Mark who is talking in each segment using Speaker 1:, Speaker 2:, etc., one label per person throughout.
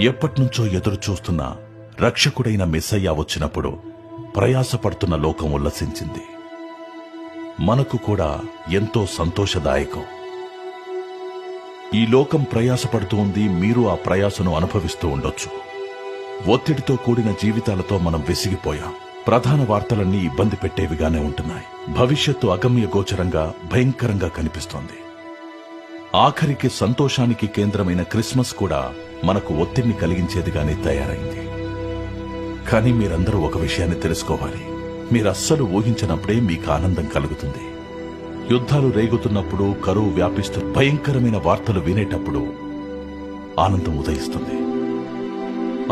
Speaker 1: ఎప్పటినుంచో ఎదురు చూస్తున్న రక్షకుడైన మెస్సయ్య వచ్చినప్పుడు ప్రయాసపడుతున్న లోకం ఉల్లసించింది. మనకు కూడా ఎంతో సంతోషదాయకం. ఈ లోకం ప్రయాసపడుతూ ఉంది మీరు ఆ ప్రయాసను అనుభవిస్తూ ఉండొచ్చు. ఒత్తిడితో కూడిన జీవితాలతో మనం విసిగిపోయాం. ప్రధాన వార్తలన్నీ ఇబ్బంది పెట్టేవిగానే ఉంటున్నాయి. భవిష్యత్తు అగమ్య గోచరంగా భయంకరంగా కనిపిస్తోంది. ఆఖరికి సంతోషానికి కేంద్రమైన క్రిస్మస్ కూడా మనకు ఒత్తిడిని కలిగించేదిగానే తయారైంది. కానీ మీరందరూ ఒక విషయాన్ని తెలుసుకోవాలి. మీరస్సలు ఊహించినప్పుడే మీకు ఆనందం కలుగుతుంది. యుద్ధాలు రేగుతున్నప్పుడు కరువు వ్యాపిస్తూ భయంకరమైన వార్తలు వినేటప్పుడు ఆనందం ఉదయిస్తుంది.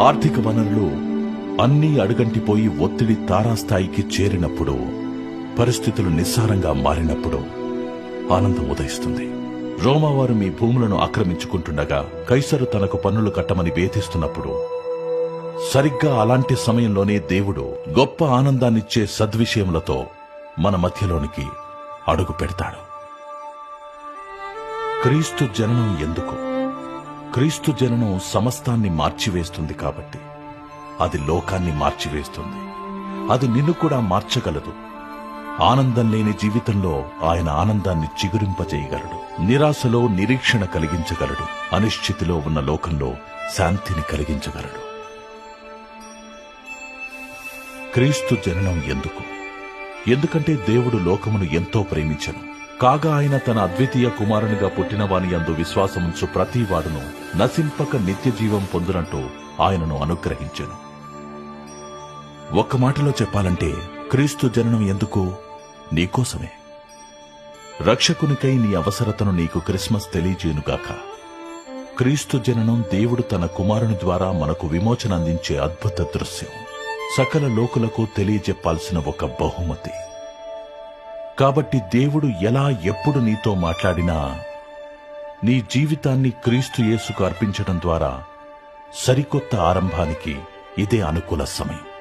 Speaker 1: ఆర్థిక వనరులు అన్నీ అడుగంటిపోయి ఒత్తిడి తారాస్థాయికి చేరినప్పుడు పరిస్థితులు నిస్సారంగా మారినప్పుడు ఆనందం ఉదయిస్తుంది. రోమావారు మీ భూములను ఆక్రమించుకుంటుండగా కైసరు తనకు పన్నులు కట్టమని వేధిస్తున్నప్పుడు సరిగ్గా అలాంటి సమయంలోనే దేవుడు గొప్ప ఆనందాన్నిచ్చే సద్విషయములతో మన మధ్యలోనికి అడుగు పెడతాడు. క్రీస్తు జననం ఎందుకు? క్రీస్తు జననం సమస్తాన్ని మార్చివేస్తుంది కాబట్టి. అది లోకాన్ని మార్చివేస్తుంది. అది నిన్ను కూడా మార్చగలదు. ఆనందం లేని జీవితంలో ఆయన ఆనందాన్ని చిగురింపజేయగలడు నిరాశలో నిరీక్షణ కలిగించగలడు. అనిశ్చితిలో ఉన్న లోకంలో శాంతిని కలిగించగలడు. క్రీస్తు జననం ఎందుకు? ఎందుకంటే దేవుడు లోకమును ఎంతో ప్రేమించను. కాగా ఆయన తన అద్వితీయ కుమారునిగా పుట్టినవాని అందు విశ్వాసముంచు ప్రతి వాడును నశింపక నిత్య జీవం పొందునంటూ ఆయనను అనుగ్రహించెను. ఒక్క మాటలో చెప్పాలంటే క్రీస్తు జననం ఎందుకు? నీకోసమే రక్షకునికై నీ అవసరతను నీకు క్రిస్మస్ తెలియజేయునుగాక. క్రీస్తు జననం దేవుడు తన కుమారుని ద్వారా మనకు విమోచన అందించే అద్భుత దృశ్యం. సకల లోకులకు తెలియజెప్పాల్సిన ఒక బహుమతి. కాబట్టి దేవుడు ఎలా ఎప్పుడు నీతో మాట్లాడినా నీ జీవితాన్ని క్రీస్తు యేసుకు అర్పించడం ద్వారా సరికొత్త ఆరంభానికి ఇదే అనుకూల సమయం.